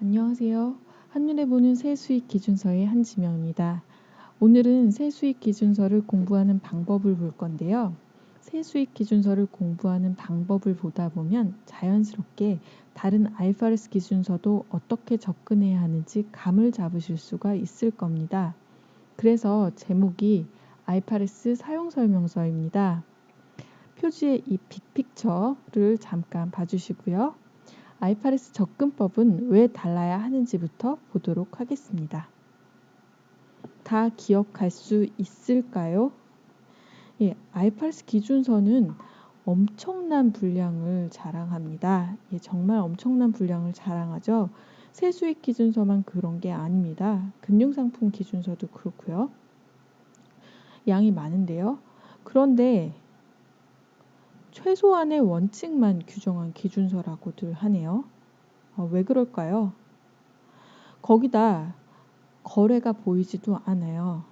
안녕하세요. 한눈에 보는 세수익 기준서의 한지명입니다. 오늘은 세수익 기준서를 공부하는 방법을 볼 건데요. 세수익 기준서를 공부하는 방법을 보다 보면 자연스럽게 다른 IFRS 기준서도 어떻게 접근해야 하는지 감을 잡으실 수가 있을 겁니다. 그래서 제목이 IFRS 사용 설명서입니다. 표지의 이 빅픽처를 잠깐 봐주시고요. IFRS 접근법은 왜 달라야 하는지부터 보도록 하겠습니다. 다 기억할 수 있을까요? 예, IFRS 기준서는 엄청난 분량을 자랑합니다. 예, 정말 엄청난 분량을 자랑하죠. 세수익 기준서만 그런 게 아닙니다. 금융상품 기준서도 그렇고요. 양이 많은데요. 그런데 최소한의 원칙만 규정한 기준서라고들 하네요. 어, 왜 그럴까요? 거기다 거래가 보이지도 않아요.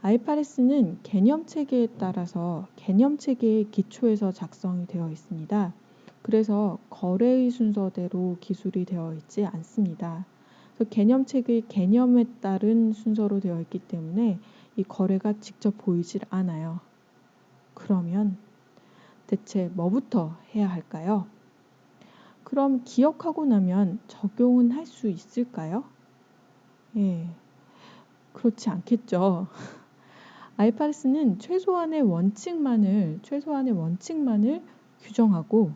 아이파레스는 개념 체계에 따라서 개념 체계의 기초에서 작성이 되어 있습니다. 그래서 거래의 순서대로 기술이 되어 있지 않습니다. 그래서 개념 체계의 개념에 따른 순서로 되어 있기 때문에 이 거래가 직접 보이질 않아요. 그러면 대체 뭐부터 해야 할까요? 그럼 기억하고 나면 적용은 할 수 있을까요? 예, 그렇지 않겠죠. 알파르스는 최소한의 원칙만을 최소한의 원칙만을 규정하고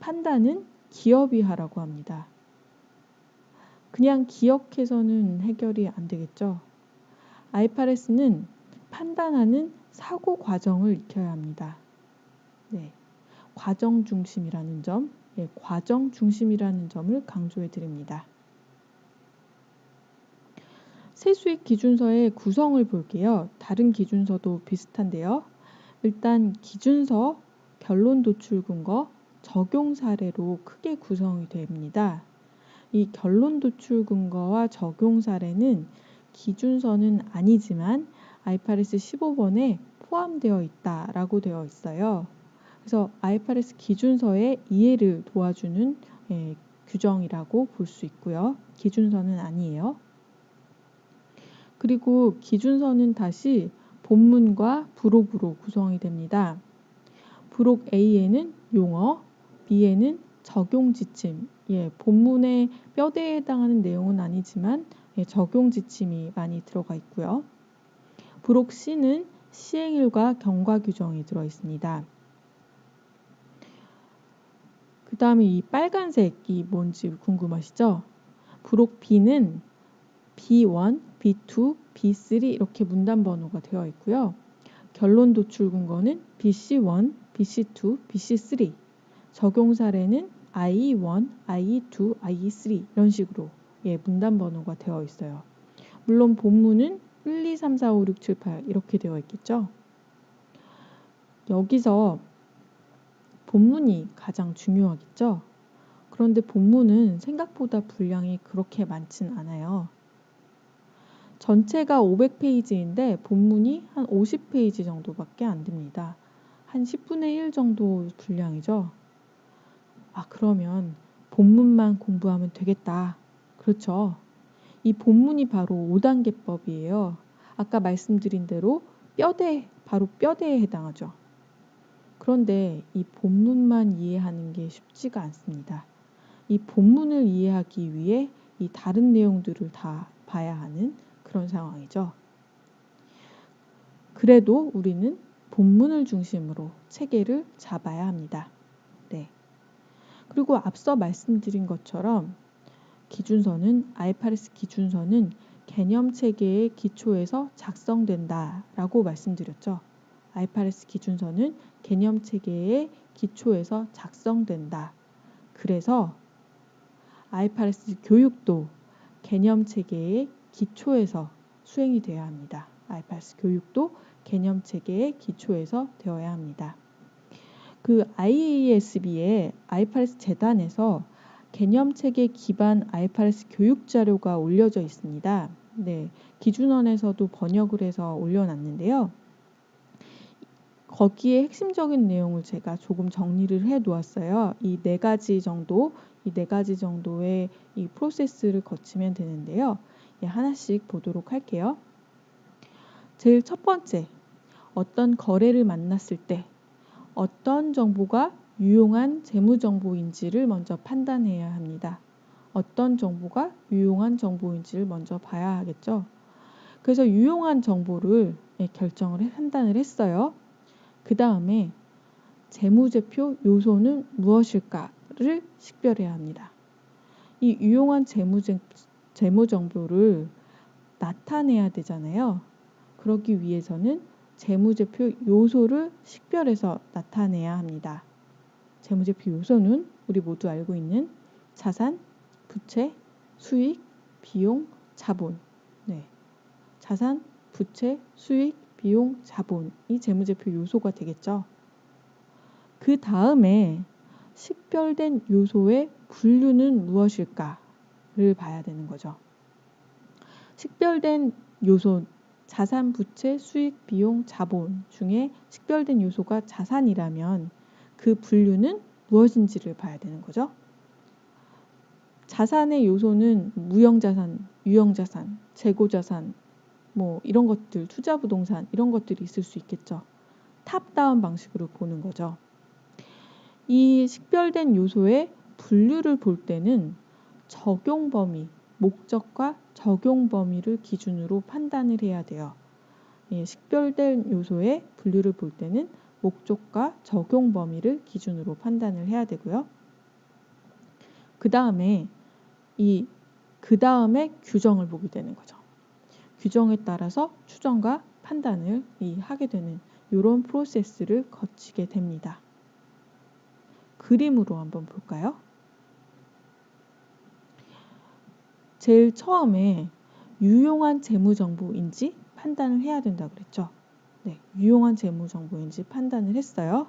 판단은 기업이 하라고 합니다. 그냥 기억해서는 해결이 안 되겠죠. 알파레스는 판단하는 사고 과정을 익혀야 합니다. 네. 과정 중심이라는 점, 예, 과정 중심이라는 점을 강조해 드립니다. 세수익 기준서의 구성을 볼게요. 다른 기준서도 비슷한데요. 일단 기준서, 결론 도출 근거, 적용 사례로 크게 구성이 됩니다. 이 결론 도출 근거와 적용 사례는 기준서는 아니지만 IFRS 15번에 포함되어 있다라고 되어 있어요. 그래서 IFRS 기준서의 이해를 도와주는 예, 규정이라고 볼 수 있고요. 기준서는 아니에요. 그리고 기준서는 다시 본문과 부록으로 구성이 됩니다. 부록 A에는 용어, B에는 적용 지침. 예, 본문의 뼈대에 해당하는 내용은 아니지만 예, 적용 지침이 많이 들어가 있고요. 부록 C는 시행일과 경과 규정이 들어 있습니다. 그 다음에 이 빨간색이 뭔지 궁금하시죠? 부록 B는 B1, B2, B3 이렇게 문단 번호가 되어 있고요. 결론 도출 근거는 BC1, BC2, BC3 적용 사례는 IE1, IE2, IE3 이런 식으로 예, 문단 번호가 되어 있어요. 물론 본문은 1, 2, 3, 4, 5, 6, 7, 8 이렇게 되어 있겠죠. 여기서 본문이 가장 중요하겠죠. 그런데 본문은 생각보다 분량이 그렇게 많진 않아요. 전체가 500페이지인데 본문이 한 50페이지 정도밖에 안 됩니다. 한 10분의 1 정도 분량이죠. 아, 그러면 본문만 공부하면 되겠다. 그렇죠. 이 본문이 바로 5단계법이에요. 아까 말씀드린 대로 뼈대, 바로 뼈대에 해당하죠. 그런데 이 본문만 이해하는 게 쉽지가 않습니다. 이 본문을 이해하기 위해 이 다른 내용들을 다 봐야 하는 그런 상황이죠. 그래도 우리는 본문을 중심으로 체계를 잡아야 합니다. 네. 그리고 앞서 말씀드린 것처럼 기준서는 IFRS 기준서는 개념 체계의 기초에서 작성된다라고 말씀드렸죠. IFRS 기준서는 개념 체계의 기초에서 작성된다. 그래서 IFRS 교육도 개념 체계의 기초에서 수행이 되어야 합니다. IFRS 교육도 개념 체계의 기초에서 되어야 합니다. 그 IASB의 IFRS 재단에서 개념 체계 기반 IFRS 교육 자료가 올려져 있습니다. 네, 기준원에서도 번역을 해서 올려놨는데요. 거기에 핵심적인 내용을 제가 조금 정리를 해 놓았어요. 이 네 가지 정도, 이 네 가지 정도의 이 프로세스를 거치면 되는데요. 예, 하나씩 보도록 할게요. 제일 첫 번째, 어떤 거래를 만났을 때 어떤 정보가 유용한 재무 정보인지를 먼저 판단해야 합니다. 어떤 정보가 유용한 정보인지를 먼저 봐야 하겠죠. 그래서 유용한 정보를 예, 결정을 판단을 했어요. 그 다음에 재무제표 요소는 무엇일까를 식별해야 합니다. 이 유용한 재무제, 재무 정보를 나타내야 되잖아요. 그러기 위해서는 재무제표 요소를 식별해서 나타내야 합니다. 재무제표 요소는 우리 모두 알고 있는 자산, 부채, 수익, 비용, 자본. 네. 자산, 부채, 수익, 비용, 자본이 재무제표 요소가 되겠죠. 그 다음에 식별된 요소의 분류는 무엇일까를 봐야 되는 거죠. 식별된 요소, 자산, 부채, 수익, 비용, 자본 중에 식별된 요소가 자산이라면 그 분류는 무엇인지를 봐야 되는 거죠. 자산의 요소는 무형자산, 유형자산, 재고자산, 뭐 이런 것들, 투자 부동산 이런 것들이 있을 수 있겠죠. 탑다운 방식으로 보는 거죠. 이 식별된 요소의 분류를 볼 때는 적용 범위, 목적과 적용 범위를 기준으로 판단을 해야 돼요. 예, 식별된 요소의 분류를 볼 때는 목적과 적용 범위를 기준으로 판단을 해야 되고요. 그 다음에 이 그 다음에 규정을 보게 되는 거죠. 규정에 따라서 추정과 판단을 하게 되는 이런 프로세스를 거치게 됩니다. 그림으로 한번 볼까요? 제일 처음에 유용한 재무 정보인지 판단을 해야 된다 그랬죠. 네, 유용한 재무 정보인지 판단을 했어요.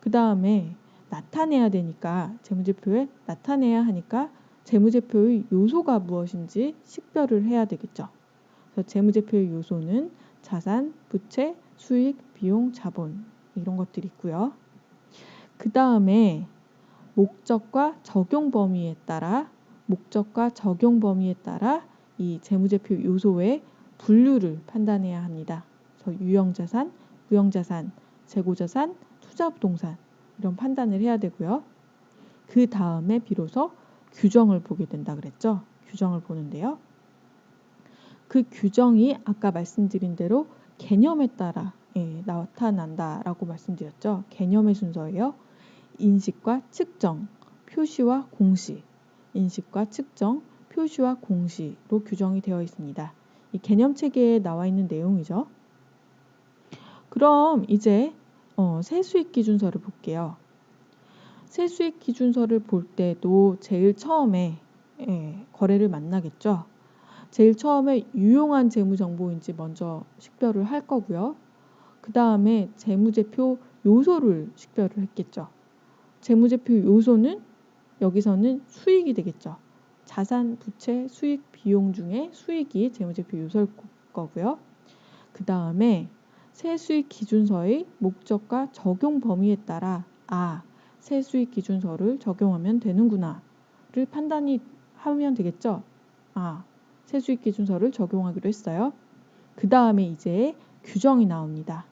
그 다음에 나타내야 되니까 재무제표에 나타내야 하니까 재무제표의 요소가 무엇인지 식별을 해야 되겠죠. 재무제표의 요소는 자산, 부채, 수익, 비용, 자본 이런 것들이 있고요. 그 다음에 목적과 적용 범위에 따라 목적과 적용 범위에 따라 이 재무제표 요소의 분류를 판단해야 합니다. 그래서 유형자산, 무형자산, 재고자산, 투자부동산 이런 판단을 해야 되고요. 그 다음에 비로소 규정을 보게 된다 그랬죠. 규정을 보는데요. 그 규정이 아까 말씀드린 대로 개념에 따라 예, 나타난다라고 말씀드렸죠. 개념의 순서예요. 인식과 측정, 표시와 공시, 인식과 측정, 표시와 공시로 규정이 되어 있습니다. 이 개념 체계에 나와 있는 내용이죠. 그럼 이제 어, 세수익 기준서를 볼게요. 세수익 기준서를 볼 때도 제일 처음에 예, 거래를 만나겠죠. 제일 처음에 유용한 재무 정보인지 먼저 식별을 할 거고요. 그 다음에 재무제표 요소를 식별을 했겠죠. 재무제표 요소는 여기서는 수익이 되겠죠. 자산, 부채, 수익, 비용 중에 수익이 재무제표 요소일 거고요. 그 다음에 세수익 기준서의 목적과 적용 범위에 따라 아, 세수익 기준서를 적용하면 되는구나를 판단이 하면 되겠죠. 아, 세수익 기준서를 적용하기로 했어요. 그 다음에 이제 규정이 나옵니다.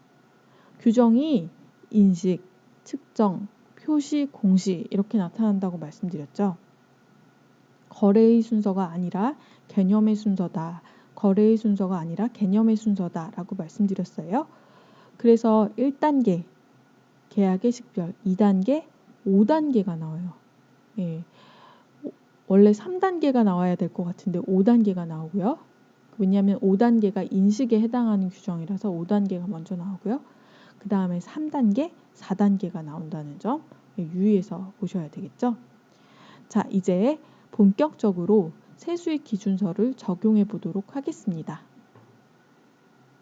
규정이 인식, 측정, 표시, 공시 이렇게 나타난다고 말씀드렸죠. 거래의 순서가 아니라 개념의 순서다. 거래의 순서가 아니라 개념의 순서다 라고 말씀드렸어요. 그래서 1단계 계약의 식별, 2단계, 5단계가 나와요. 예. 원래 3단계가 나와야 될 것 같은데 5단계가 나오고요. 왜냐하면 5단계가 인식에 해당하는 규정이라서 5단계가 먼저 나오고요. 그 다음에 3단계, 4단계가 나온다는 점 유의해서 보셔야 되겠죠. 자, 이제 본격적으로 세수익 기준서를 적용해 보도록 하겠습니다.